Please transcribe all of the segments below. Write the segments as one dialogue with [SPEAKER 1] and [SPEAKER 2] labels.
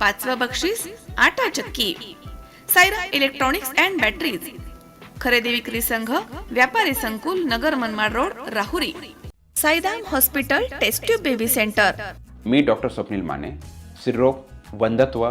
[SPEAKER 1] पाचवं बक्षीस आटा चक्की. सायरा इलेक्ट्रॉनिक्स अँड बॅटरीज खरेदी विक्री संघ व्यापारी संकुल Nagar Manmad road Rahuri. Saidham hospital test tube baby centre
[SPEAKER 2] मी डॉक्टर स्वप्नील माने सिरोग वंधत्व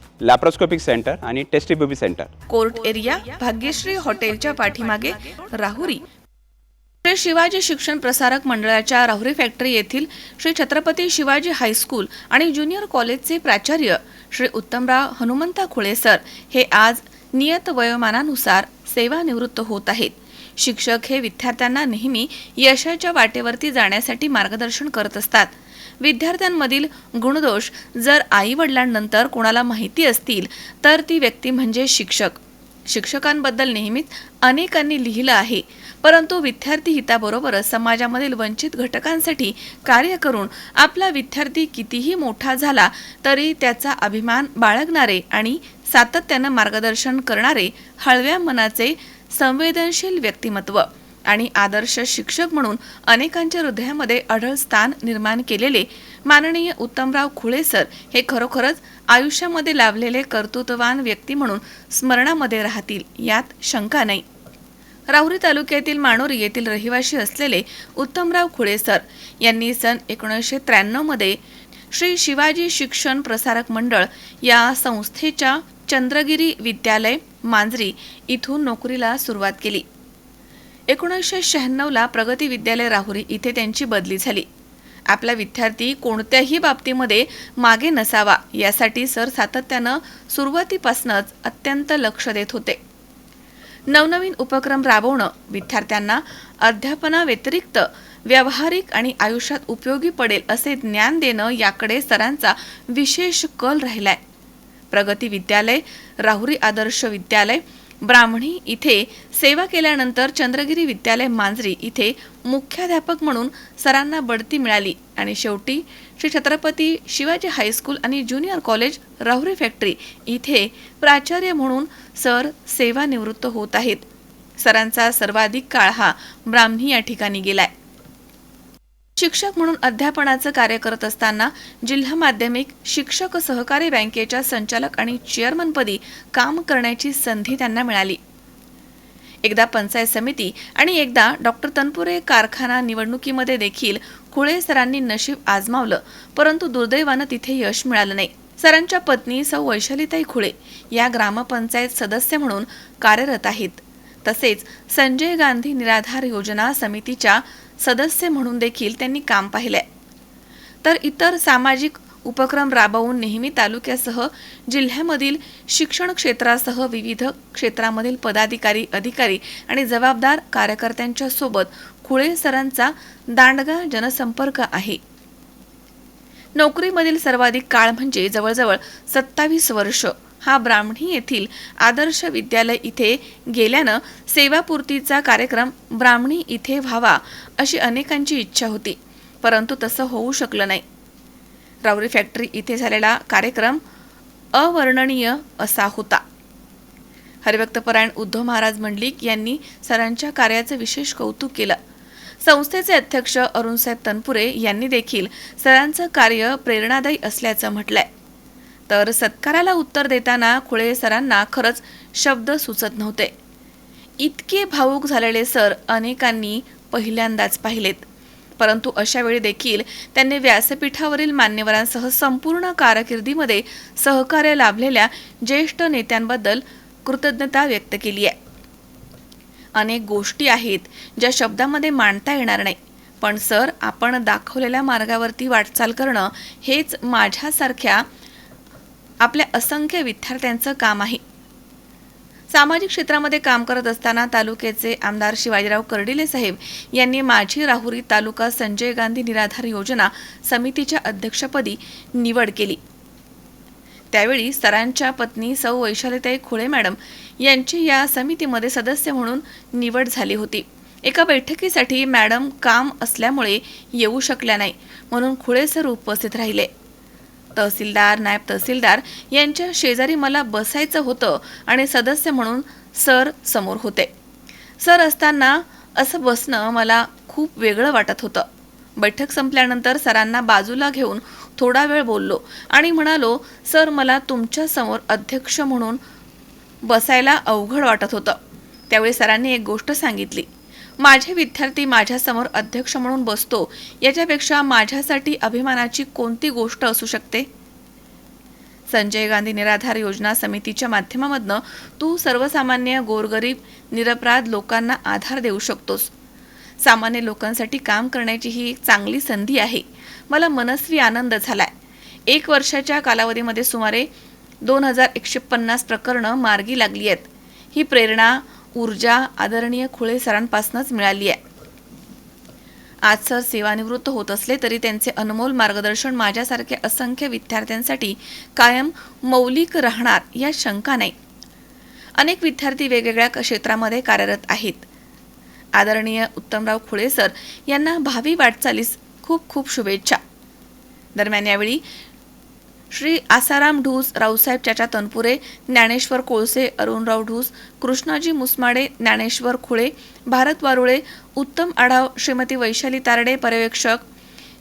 [SPEAKER 2] लॅप्रोस्कोपिक सेंटर आणि test tube baby centre.
[SPEAKER 1] Court area Bhagyashree हॉटेलच्या पाठीमागे राहुरी. श्री शिवाजी शिक्षण प्रसारक मंडळाच्या राहुरी फॅक्टरी येथील श्री छत्रपती शिवाजी हायस्कूल आणि ज्युनियर कॉलेजचे प्राचार्य श्री उत्तमराव हनुमंता खुळे सर हे आज नियत वयोमानानुसार सेवानिवृत्त होत आहेत. शिक्षक हे विद्यार्थ्यांना नेहमी यशाच्या वाटेवरती जाण्यासाठी मार्गदर्शन करत असतात. विद्यार्थ्यांमधील गुणदोष जर आई वडिलांनंतर कोणाला माहिती असतील तर ती व्यक्ती म्हणजे शिक्षक. शिक्षकांबद्दल नेहमीच अनेकांनी लिहिलं आहे. परंतु विद्यार्थी हिताबरोबरच समाजामधील वंचित घटकांसाठी कार्य करून आपला विद्यार्थी कितीही मोठा झाला तरी त्याचा अभिमान बाळगणारे आणि सातत्यानं मार्गदर्शन करणारे हळव्या मनाचे संवेदनशील व्यक्तिमत्व. आणि आदर्श शिक्षक म्हणून अनेकांच्या हृदयामध्ये अढळ स्थान निर्माण केलेले माननीय उत्तमराव खुळे सर हे खरोखरच आयुष्यामध्ये लाभलेले कर्तृत्ववान व्यक्ती म्हणून स्मरणामध्ये राहतील यात शंका नाही. राहुरी तालुक्यातील माणोरी येथील रहिवासी असलेले उत्तमराव खुळे सर यांनी सन एकोणीसशे त्र्याण्णवमध्ये श्री शिवाजी शिक्षण प्रसारक मंडळ या संस्थेच्या चंद्रगिरी विद्यालय मांजरी इथून नोकरीला सुरुवात केली. एकोणीसशे शहाण्णवला प्रगती विद्यालय राहुरी इथे त्यांची बदली झाली. आपला विद्यार्थी कोणत्याही बाबतीमध्ये मागे नसावा यासाठी सर सातत्यानं सुरुवातीपासूनच अत्यंत लक्ष देत होते. नवनवीन उपक्रम राबवणं विद्यार्थ्यांना अध्यापनाव्यतिरिक्त व्यावहारिक आणि आयुष्यात उपयोगी पडेल असे ज्ञान देणं याकडे सरांचा विशेष कल राहिलाय. प्रगती विद्यालय राहुरी आदर्श विद्यालय ब्राह्मणी इथे सेवा केल्यानंतर चंद्रगिरी विद्यालय मांजरी इथे मुख्याध्यापक म्हणून सरांना बढती मिळाली. आणि शेवटी श्री छत्रपती शिवाजी हायस्कूल आणि ज्युनियर कॉलेज राहुरी फॅक्टरी इथे प्राचार्य म्हणून सर सेवानिवृत्त होत आहेत. सरांचा सर्वाधिक काळ हा ब्राह्मणी या ठिकाणी गेलाय. शिक्षक म्हणून अध्यापनाचं कार्य करत असताना जिल्हा माध्यमिक शिक्षक सहकारी बँकेच्या संचालक आणि चेअरमनपदी काम करण्याची संधी त्यांना मिळाली. एकदा पंचायत समिती आणि एकदा डॉक्टर तनपुरे कारखाना निवडणुकीमध्ये देखील खुळे सरांनी नशीब आजमावलं परंतु दुर्दैवानं तिथे यश मिळालं नाही. सरांच्या पत्नी सौ वैशालीताई खुळे या ग्रामपंचायत सदस्य म्हणून कार्यरत आहेत. तसेच संजय गांधी निराधार योजना समितीच्या सदस्य म्हणून देखील त्यांनी काम पाहिलंय तर इतर सामाजिक उपक्रम राबवून नेहमी तालुक्यासह जिल्ह्यामधील शिक्षण क्षेत्रासह विविध क्षेत्रामधील पदाधिकारी अधिकारी आणि जबाबदार कार्यकर्त्यांच्या सोबत खुळे सरांचा दांडगा जनसंपर्क आहे. नोकरीमधील सर्वाधिक काळ म्हणजे जवळजवळ सत्तावीस वर्ष. हा ब्राह्मणी येथील आदर्श विद्यालय इथे गेल्यानं सेवापूर्तीचा कार्यक्रम ब्राह्मणी इथे व्हावा अशी अनेकांची इच्छा होती परंतु तसं होऊ शकलं नाही. रावरी फॅक्टरी इथे झालेला कार्यक्रम अवर्णनीय असा होता. हरिभक्तपरायण उद्धव महाराज मंडलिक यांनी सरांच्या कार्याचं विशेष कौतुक केलं. संस्थेचे अध्यक्ष अरुणसाहेब तनपुरे यांनी देखील सरांचं कार्य प्रेरणादायी असल्याचं म्हटलंय. तर सत्काराला उत्तर देताना खुळे सरांना खरंच शब्द सुचत नव्हते. इतके भावूक झालेले सर अनेकांनी पहिल्यांदाच पाहिलेत. परंतु अशावेळी देखील त्यांनी व्यासपीठावरील मान्यवरांसह संपूर्ण कारकिर्दीमध्ये सहकार्य लाभलेल्या ज्येष्ठ नेत्यांबद्दल कृतज्ञता व्यक्त केली आहे. अनेक गोष्टी आहेत ज्या शब्दामध्ये मांडता येणार नाही पण सर आपण दाखवलेल्या मार्गावरती वाटचाल करणं हेच माझ्यासारख्या आपल्या असंख्य विद्यार्थ्यांचं काम आहे. सामाजिक क्षेत्रामध्ये काम करत असताना तालुक्याचे आमदार शिवाजीराव कर्डिले साहेब यांनी माझी राहुरी तालुका संजय गांधी निराधार योजना समितीच्या अध्यक्षपदी निवड केली. त्यावेळी सरांच्या पत्नी सौ वैशालीताई खुळे मॅडम यांची या समितीमध्ये सदस्य म्हणून निवड झाली होती. एका बैठकीसाठी मॅडम काम असल्यामुळे येऊ शकल्या नाही म्हणून खुळे सर उपस्थित राहिले. तहसीलदार नायब तहसीलदार यांच्या शेजारी मला बसायचं होतं आणि सदस्य म्हणून सर समोर होते. सर असताना असं बसणं मला खूप वेगळं वाटत होतं. बैठक संपल्यानंतर सरांना बाजूला घेऊन थोडा वेळ बोललो आणि म्हणालो सर मला तुमच्यासमोर अध्यक्ष म्हणून बसायला अवघड वाटत होतं. त्यावेळी सरांनी एक गोष्ट सांगितली. माझे विद्यार्थी माझ्यासमोर अध्यक्ष म्हणून बसतो. याच्यापेक्षा माझ्यासाठी अभिमानाची कोणती गोष्ट असू शकते? संजय गांधी निराधार योजना समितीच्या माध्यमामधनं तू सर्वसामान्य गोरगरीब निरपराध लोकांना आधार देऊ शकतोस. सामान्य लोकांसाठी काम करण्याची ही एक चांगली संधी आहे. मला मनस्वी आनंद झालाय. एक वर्षाच्या कालावधीमध्ये सुमारे दोन हजार एकशे पन्नास प्रकरणं मार्गी लागली आहेत. ही प्रेरणा ऊर्जा आदरणीय खुळे सरांपासूनच मिळाली आहे. आज सर सेवानिवृत्त होत असले तरी त्यांचे अनमोल मार्गदर्शन माझ्यासारख्या असंख्य विद्यार्थ्यांसाठी कायम मौलिक राहणार या शंका नाही. अनेक विद्यार्थी वेगवेगळ्या क्षेत्रामध्ये कार्यरत आहेत. आदरणीय उत्तमराव खुळे सर यांना भावी वाटचालीस खूप खूप शुभेच्छा. दरम्यान यावेळी श्री आसाराम ढूस रावसाहेब चाचा तनपुरे ज्ञानेश्वर कोळसे अरुणराव ढूस कृष्णाजी मुसमाडे ज्ञानेश्वर खुळे भारत वारुळे उत्तम आढाव श्रीमती वैशाली तारडे पर्यवेक्षक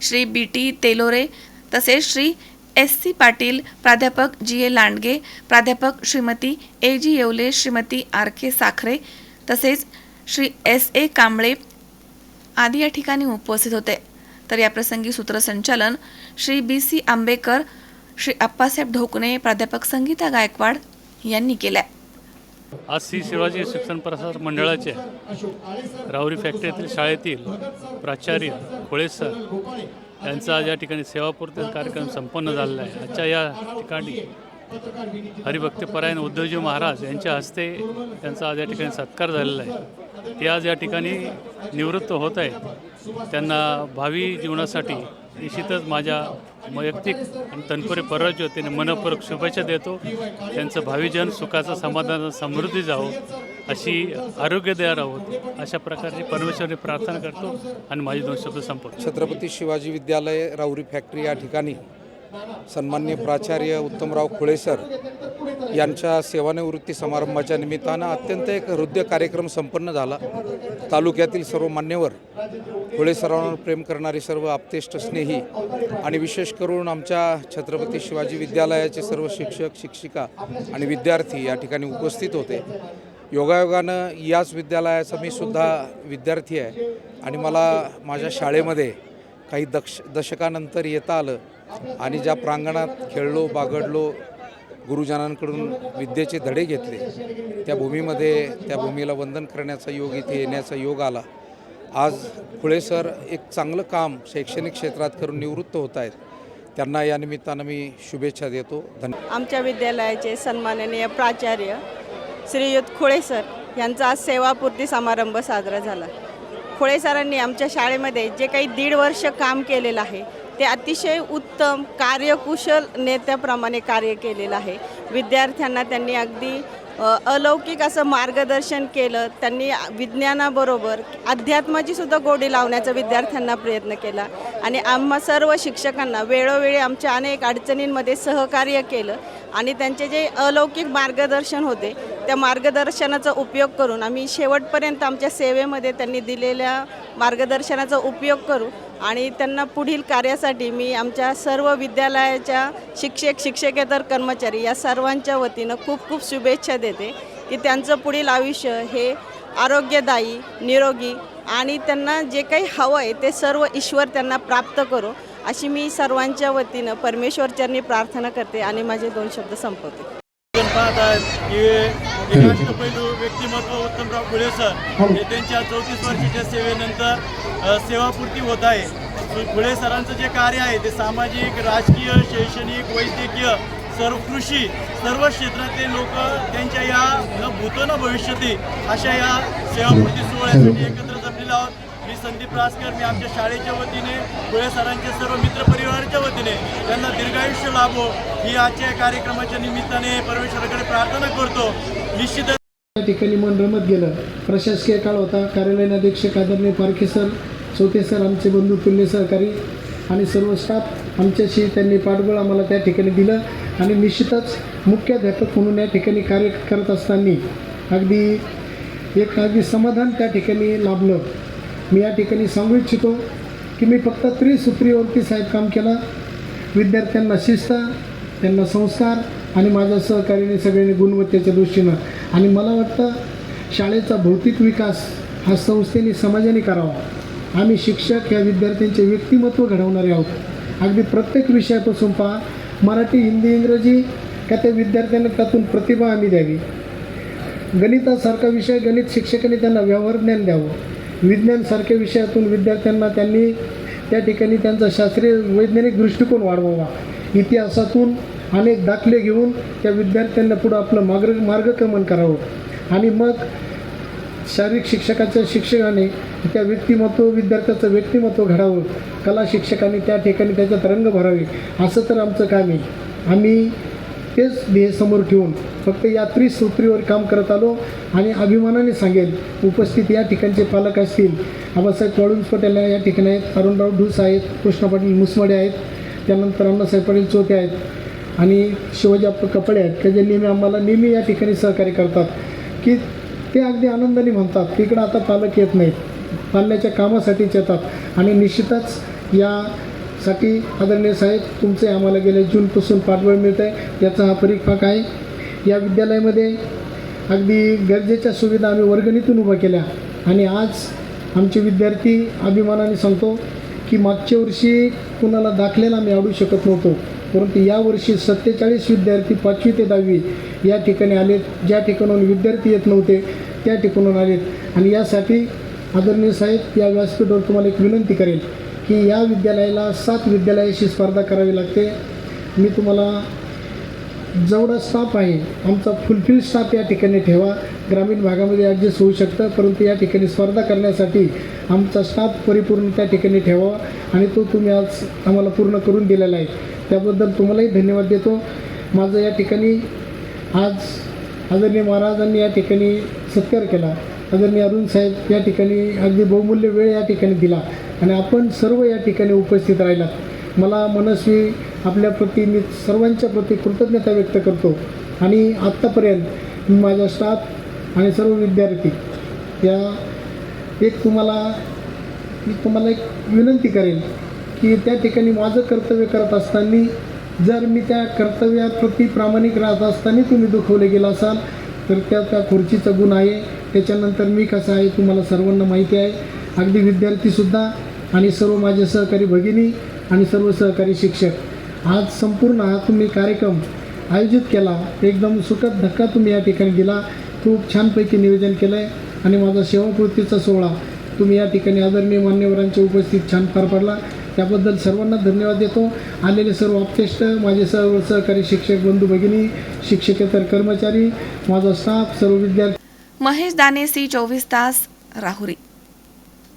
[SPEAKER 1] श्री बी टी तेलोरे तसेच श्री एस सी पाटील प्राध्यापक जी ए लांडगे प्राध्यापक Shrimati A G Yewale Shrimati R K Sakhare तसेच श्री एस ए कांबळे आदी या ठिकाणी उपस्थित होते. तर याप्रसंगी सूत्रसंचालन श्री बी सी आंबेकर श्री अप्पासाहेब ढोकणे प्राध्यापक संगीता गायकवाड यांनी केल्या.
[SPEAKER 3] आज श्री शिवाजी शिक्षण प्रसार मंडळाचे राहुरी फॅक्टरीतील शाळेतील प्राचार्य खोळे सर यांचा आज या ठिकाणी सेवापूर्ती कार्यक्रम संपन्न झालेला आहे. आजच्या या ठिकाणी हरिभक्तपरायण उद्धवजी महाराज यांच्या हस्ते त्यांचा आज या ठिकाणी सत्कार झालेला आहे. ते आज या ठिकाणी निवृत्त होत आहेत. त्यांना भावी जीवनासाठी निश्चितच माझ्या वैयक्तिक आणि तनपुरे परराज्य वतीने मनपूर्वक शुभेच्छा देतो. त्यांचं भावीजन सुखाचं समाधान समृद्धी जावो अशी आरोग्य द्या राहोत अशा प्रकारची परमेश्वरी प्रार्थना करतो आणि माझे दोन शब्द संपवतो.
[SPEAKER 4] छत्रपती शिवाजी विद्यालय राऊरी फॅक्टरी या ठिकाणी सन्मान्य प्राचार्य उत्तमराव खुळेसर यांच्या सेवानिवृत्ती समारंभाच्या निमित्तानं अत्यंत एक हृदय कार्यक्रम संपन्न झाला. तालुक्यातील सर्व मान्यवर सर्वांवर प्रेम करणारी सर्व आपतेष्ट स्नेही आणि विशेष करून आमच्या छत्रपती शिवाजी विद्यालयाचे सर्व शिक्षक शिक्षिका आणि विद्यार्थी या ठिकाणी उपस्थित होते. योगायोगानं याच विद्यालयाचा मी सुद्धा विद्यार्थी आहे आणि मला माझ्या शाळेमध्ये काही दक्ष दशकानंतर येता आलं आणि ज्या प्रांगणात खेळलो बागडलो गुरुजनांकडून विद्येचे धडे घेतले. त्या भूमीमध्ये त्या भूमीला वंदन करण्याचा योग इथे येण्याचा योग आला. आज खुळे सर एक चांगलं काम शैक्षणिक क्षेत्रात करून निवृत्त होत आहेत. त्यांना या निमित्तानं मी शुभेच्छा देतो. धन्यवाद
[SPEAKER 5] आमच्या विद्यालयाचे सन्माननीय प्राचार्य श्रीयुत खुळे सर यांचा आज सेवापूर्ती समारंभ साजरा झाला. खुळे सरांनी आमच्या शाळेमध्ये जे काही दीड वर्ष काम केलेलं आहे ते अतिशय उत्तम कार्यकुशल नेत्याप्रमाणे कार्य केलेलं आहे. विद्यार्थ्यांना त्यांनी अगदी अलौकिक असं मार्गदर्शन केलं. त्यांनी विज्ञानाबरोबर अध्यात्माची सुद्धा गोडी लावण्याचा विद्यार्थ्यांना प्रयत्न केला. आणि आम्हा सर्व शिक्षकांना वेळोवेळी आमच्या अनेक अडचणींमध्ये सहकार्य केलं. आणि त्यांचे जे अलौकिक मार्गदर्शन होते त्या मार्गदर्शनाचा उपयोग करून आम्ही शेवटपर्यंत आमच्या सेवेमध्ये त्यांनी दिलेल्या मार्गदर्शनाचा उपयोग करू आणि त्यांना पुढील कार्यासाठी मी आमच्या सर्व विद्यालयाच्या शिक्षक शिक्षकेतर कर्मचारी या सर्वांच्या वतीनं खूप खूप शुभेच्छा देते की त्यांचं पुढील आयुष्य हे आरोग्यदायी निरोगी आणि त्यांना जे काही हवं आहे ते सर्व ईश्वर त्यांना प्राप्त करो अशी मी सर्वांच्या वतीनं परमेश्वरचरणी प्रार्थना करते आणि माझे दोन शब्द संपवते.
[SPEAKER 6] एक अष्टपैलू व्यक्तिमत्व उत्तमराव खुळे सर हे. त्यांच्या चौतीस वर्षाच्या सेवेनंतर सेवापूर्ती होत आहे. खुळे सरांचं जे कार्य आहे ते सामाजिक राजकीय शैक्षणिक वैद्यकीय सर्व कृषी सर्व क्षेत्रातले लोक त्यांच्या या न भूतो न भविष्यती अशा या सेवापूर्ती सोहळ्यासाठी एकत्र जमलेले आहोत. मी संदीप रासकर मी आमच्या शाळेच्या वतीने खुळे सरांच्या सर्व मित्रपरिवाराच्या वतीने त्यांना दीर्घायुष्य लाभो. ही आजच्या या कार्यक्रमाच्या निमित्ताने परमेश्वराकडे प्रार्थना करतो. निश्चितच.
[SPEAKER 7] त्या ठिकाणी मन रमत गेलं. प्रशासकीय काळ होता. कार्यालयीन अधीक्षक आदरणीय पारखे सर चौथे सर आमचे बंधू पुण्य सहकारी आणि सर्व स्टाफ आमच्याशी त्यांनी पाठबळ आम्हाला त्या ठिकाणी दिलं आणि निश्चितच मुख्याध्यापक म्हणून या ठिकाणी कार्य करत असताना अगदी एक अगदी समाधान त्या ठिकाणी लाभलं. मी या ठिकाणी सांगू इच्छितो की मी फक्त त्रिसूत्रीवरती साहेब काम केलं. विद्यार्थ्यांना शिस्त त्यांना संस्कार आणि माझ्या सहकार्याने सगळ्यांनी गुणवत्तेच्या दृष्टीनं आणि मला वाटतं शाळेचा भौतिक विकास हा संस्थेने समाजाने करावा. आम्ही शिक्षक या विद्यार्थ्यांचे व्यक्तिमत्व घडवणारे आहोत. अगदी प्रत्येक विषयापासून पहा मराठी हिंदी इंग्रजी का त्या विद्यार्थ्यांना त्यातून प्रतिभा आम्ही द्यावी. गणितासारखा विषय गणित शिक्षकांनी त्यांना व्यवहार ज्ञान द्यावं. विज्ञानसारख्या विषयातून विद्यार्थ्यांना त्यांनी त्या ठिकाणी त्यांचा शास्त्रीय वैज्ञानिक दृष्टिकोन वाढवावा. इतिहासातून अनेक दाखले घेऊन त्या विद्यार्थ्यांना पुढं आपलं मार्ग मार्गक्रमण करावं. आणि मग शारीरिक शिक्षकाच्या शिक्षकाने त्या व्यक्तिमत्व विद्यार्थ्याचं व्यक्तिमत्व घडावं. कला शिक्षकांनी त्या ठिकाणी त्याच्यात रंग भरावे. असं तर आमचं काम आहे. आम्ही तेच ध्येय समोर ठेवून फक्त या त्रिसूत्रीवर काम करत आलो आणि अभिमानाने सांगेल उपस्थित या ठिकाणचे पालक असतील. आबासाहेब वाळुंज पटेल या ठिकाणी आहेत. अरुणराव ढूस आहेत. कृष्ण पाटील मुसमडे आहेत. त्यानंतर अण्णासाहेब पाटील चोते आहेत. आणि शिवाजी कपडे आहेत की जे नेहमी आम्हाला नेहमी या ठिकाणी सहकार्य करतात. की ते अगदी आनंदाने म्हणतात तिकडं आता पालक येत नाहीत. पाल्याच्या कामासाठीच येतात. आणि निश्चितच यासाठी आदरणीय साहेब तुमचे आम्हाला गेल्या जूनपासून पाठबळ मिळत आहे याचा हा परिपाक आहे. या विद्यालयामध्ये अगदी गरजेच्या सुविधा आम्ही वर्गणीतून उभ्या केल्या. आणि आज आमचे विद्यार्थी अभिमानाने सांगतो की मागच्या वर्षी कुणाला दाखलेला आम्ही आवडू शकत नव्हतो. परंतु यावर्षी सत्तेचाळीस विद्यार्थी पाचवी ते दहावी या ठिकाणी आलेत. ज्या ठिकाणून विद्यार्थी येत नव्हते त्या ठिकाणून आलेत. आणि यासाठी आदरणीय साहेब या व्यासपीठावर तुम्हाला एक विनंती करेल की या विद्यालयाला सात विद्यालयाशी स्पर्धा करावी लागते. मी तुम्हाला जेवढा स्टाफ आहे आमचा फुलफिल स्टाफ या ठिकाणी ठेवा. ग्रामीण भागामध्ये ॲडजस्ट होऊ शकतं परंतु या ठिकाणी स्पर्धा करण्यासाठी आमचा स्टाफ परिपूर्ण त्या ठिकाणी ठेवावा आणि तो तुम्ही आज आम्हाला पूर्ण करून दिलेला आहे. त्याबद्दल तुम्हालाही धन्यवाद देतो. माझं या ठिकाणी आज आदरणीय महाराजांनी या ठिकाणी सत्कार केला. आदरणीय अरुण साहेब या ठिकाणी अगदी बहुमूल्य वेळ या ठिकाणी दिला. आणि आपण सर्व या ठिकाणी उपस्थित राहिलात. मला मनस्वी आपल्याप्रती मी सर्वांच्या प्रती कृतज्ञता व्यक्त करतो. आणि आत्तापर्यंत मी माझा स्टाफ आणि सर्व विद्यार्थी या एक तुम्हाला मी तुम्हाला एक विनंती करेन की त्या ठिकाणी माझं कर्तव्य करत असताना जर मी त्या कर्तव्याप्रती प्रामाणिक राहत असताना तुम्ही दुखवले गेला असाल तर त्या त्या खुर्चीचा गुण आहे. त्याच्यानंतर मी कसं आहे तुम्हाला सर्वांना माहिती आहे. अगदी विद्यार्थीसुद्धा आणि सर्व माझे सहकारी भगिनी आणि सर्व सहकारी शिक्षक. आज संपूर्ण हा तुम्ही कार्यक्रम आयोजित केला. एकदम सुखद धक्का तुम्ही या ठिकाणी दिला. खूप छानपैकी निवेदन केलं आहे आणि माझा सेवापूर्तीचा सोहळा तुम्ही या ठिकाणी आदरणीय मान्यवरांच्या उपस्थित छान पार पडला. त्याबद्दल सर्वांना धन्यवाद देतो. आलेले सर्व आपतेष्ट माझे सर्व सहकारी शिक्षक बंधू भगिनी शिक्षकेतर कर्मचारी माझा स्टाफ सर्व विद्यार्थी
[SPEAKER 1] महेश दाने सी चोवीस तास राहुरी.